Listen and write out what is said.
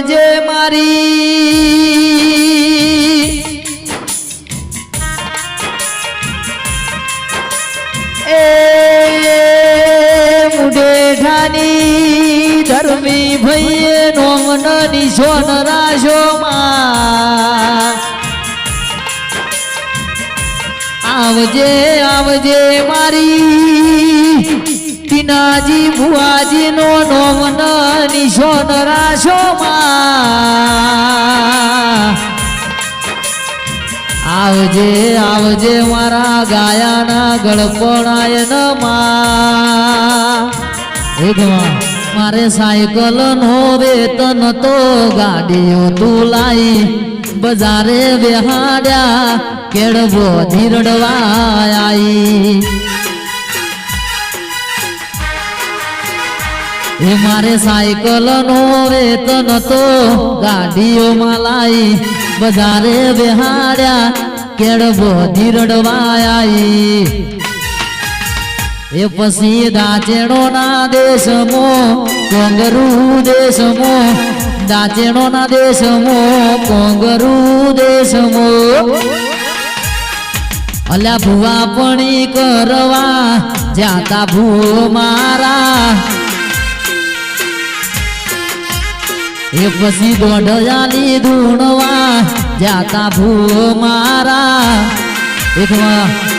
આવજે મારી. એ મુડેઠાની ધર્મી ભઈએ નોમન નિશોન રાશો માં આવજે આવજે મારી. તિનાજી ભુવાજી નો નોમન નિશોન રાશો માં. આવજે આવજે મારા ગાયાના ગળપણાયનમાં. એકમાં મારે સાયકલ નો વેતન તો ગાડીઓ તું લાઈ બજારે બેહાડ્યા, કેળવો ધીરડવા આઈ એ મારે સાયકલ નો વેતન તો ગાડીઓમાં લાઈ. બજારે બેહાડ્યા કેળવો ધીરડવાઈ એ પછી દાચેણો ના દેશમો, કોંગરું દેશમો દાચેણો ના દેશમો, કોંગરું દેશમો. અલ્યા ભુવા પણ કરવા, જાતા ભૂ મારા. એ પછી દોઢયાની ધૂણવા જાતા ભૂ મારા. એકમાં